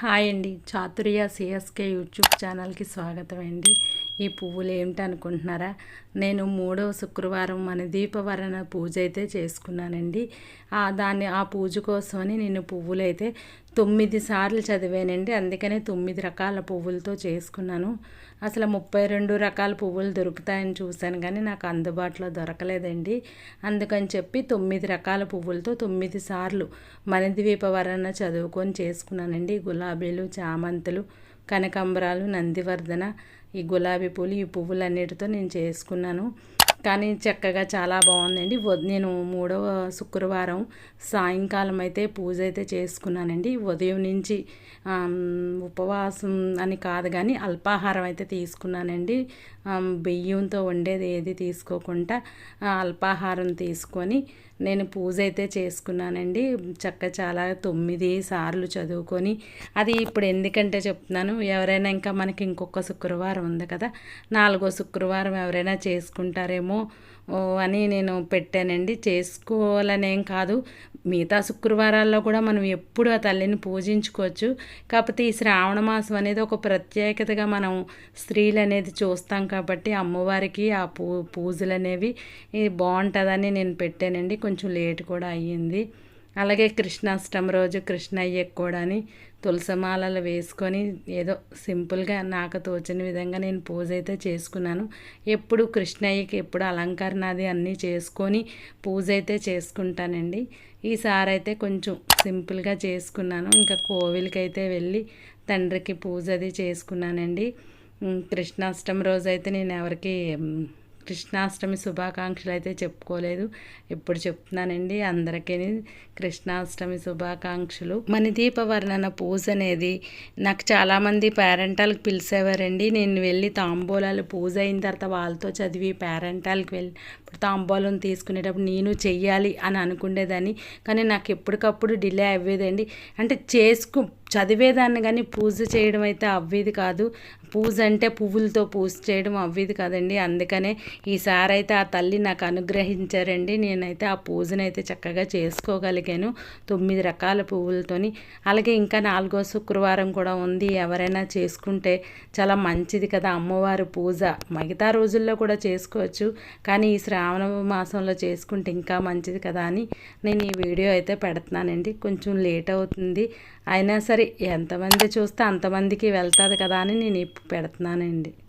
Hi అండి Chaturya CSK YouTube ఛానల్కి స్వాగతం అండి. ఈ పువ్వులు ఏమిటి అనుకుంటున్నారా నేను మూడవ శుక్రవారం మన దీపవరణ పూజ అయితే చేసుకున్నానండి. ఆ దాన్ని ఆ పూజ కోసమని నేను పువ్వులు అయితే తొమ్మిది సార్లు చదివానండి. అందుకనే తొమ్మిది రకాల పువ్వులతో చేసుకున్నాను. అసలు ముప్పై రెండు రకాల పువ్వులు దొరుకుతాయని చూశాను కానీ నాకు అందుబాటులో దొరకలేదండి. అందుకని చెప్పి తొమ్మిది రకాల పువ్వులతో తొమ్మిది సార్లు మణిద్వీపవరణ చదువుకొని చేసుకున్నానండి. గులాబీలు చామంతులు కనకాంబరాలు నందివర్ధన ఈ గులాబీ పూలు ఈ పువ్వులన్నిటితో నేను చేసుకున్నాను. కానీ చక్కగా చాలా బాగుందండి. నేను మూడవ శుక్రవారం సాయంకాలం అయితే పూజ అయితే చేసుకున్నానండి. ఉదయం నుంచి ఉపవాసం అని కాదు కానీ అల్పాహారం అయితే తీసుకున్నానండి. బియ్యంతో వండేది ఏది తీసుకోకుండా అల్పాహారం తీసుకొని నేను పూజ అయితే చేసుకున్నానండి. చక్క చాలా తొమ్మిది సార్లు చదువుకొని అది ఇప్పుడు ఎందుకంటే చెప్తున్నాను ఎవరైనా ఇంకా మనకి ఇంకొక శుక్రవారం ఉంది కదా నాలుగో శుక్రవారం ఎవరైనా చేసుకుంటారేమో అని నేను పెట్టానండి. చేసుకోవాలనేం కాదు. మిగతా శుక్రవారాల్లో కూడా మనం ఎప్పుడు ఆ తల్లిని పూజించుకోవచ్చు. కాకపోతే ఈ శ్రావణ మాసం అనేది ఒక ప్రత్యేకతగా మనం స్త్రీలు అనేది చూస్తాం కాబట్టి అమ్మవారికి ఆ పూ పూజలు అనేవి బాగుంటుందని నేను పెట్టానండి. కొంచెం లేట్ కూడా అయ్యింది. అలాగే కృష్ణాష్టమి రోజు కృష్ణయ్యకు కూడాని తులసమాలలు వేసుకొని ఏదో సింపుల్గా నాకు తోచిన విధంగా నేను పూజ అయితే చేసుకున్నాను. ఎప్పుడు కృష్ణయ్యకి ఎప్పుడు అలంకరణ అది అన్నీ చేసుకొని పూజ అయితే చేసుకుంటానండి. ఈసారి అయితే కొంచెం సింపుల్గా చేసుకున్నాను. ఇంకా కోవిల్కి అయితే వెళ్ళి తండ్రికి పూజ అది చేసుకున్నానండి. కృష్ణాష్టమి రోజు అయితే నేను ఎవరికి కృష్ణాష్టమి శుభాకాంక్షలు అయితే చెప్పుకోలేదు. ఇప్పుడు చెప్తున్నానండి? అందరికీ కృష్ణాష్టమి శుభాకాంక్షలు. మణిదీప వర్ణన పూజ అనేది నాకు చాలామంది పేరెంటాలకు పిలిచేవారండి. నేను వెళ్ళి తాంబూలాలు పూజ అయిన తర్వాత వాళ్ళతో చదివి పేరెంటాలకు వెళ్ళి తాంబూలం తీసుకునేటప్పుడు నేను చెయ్యాలి అని అనుకునేదాన్ని కానీ నాకు ఎప్పటికప్పుడు డిలే అవ్వేదండి. అంటే చేసుకు చదివేదాన్ని కానీ పూజ చేయడం అయితే అవ్వేది కాదు. పూజ అంటే పువ్వులతో పూజ చేయడం అవ్వేది కాదండి. అందుకనే ఈసారి అయితే ఆ తల్లి నాకు అనుగ్రహించారండి. నేనైతే ఆ పూజనైతే చక్కగా చేసుకోగలిగాను. తొమ్మిది రకాల పువ్వులతోని. అలాగే ఇంకా నాలుగో శుక్రవారం కూడా ఉంది. ఎవరైనా చేసుకుంటే చాలా మంచిది కదా అమ్మవారి పూజ. మిగతా రోజుల్లో కూడా చేసుకోవచ్చు. కానీ ఈ శ్రావణ మాసంలో చేసుకుంటే ఇంకా మంచిది కదా అని నేను ఈ వీడియో అయితే పెడుతున్నానండి. కొంచెం లేట్ అవుతుంది. అయినా సరే ఎంతమంది చూస్తే అంతమందికి వెళ్తుంది కదా అని నేను ఇప్పుడు పెడుతున్నానండి.